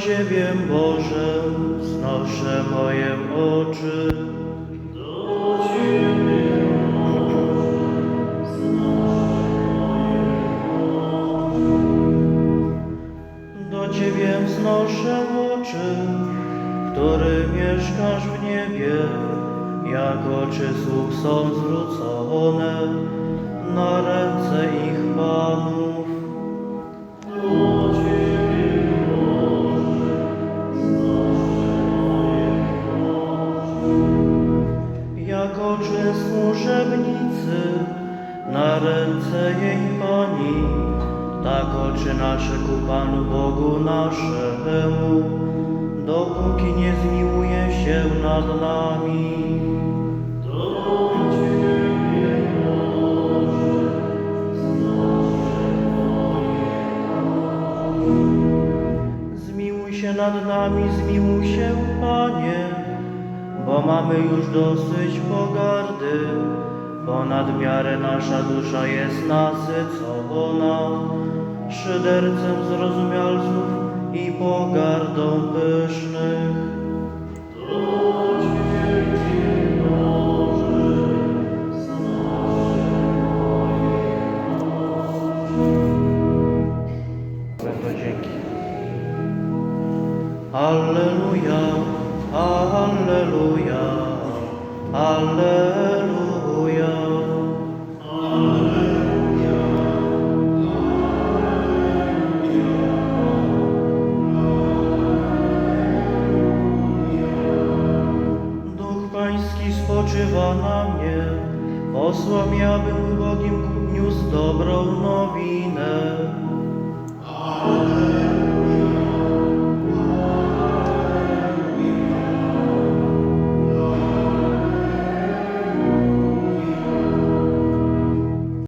Ciebie, Boże, znoszę moje oczy. Do Ciebie wznoszę oczy, który mieszkasz w niebie, jak oczy sług są zwrócone Jak oczy służebnicy na ręce jej Pani, tak oczy nasze ku Panu Bogu naszemu, dopóki nie zmiłuje się nad nami. Zmiłuj się nad nami, zmiłuj się, Panie, bo mamy już dosyć pogardy, bo nadmiarę nasza dusza jest nasycona szydercem zrozumialców i pogardą pysznych. Dzięki. Alleluja, Alleluja, Alleluja. Duch Pański spoczywa na mnie, posłał mnie, abym ubogim niósł dobrą nowinę.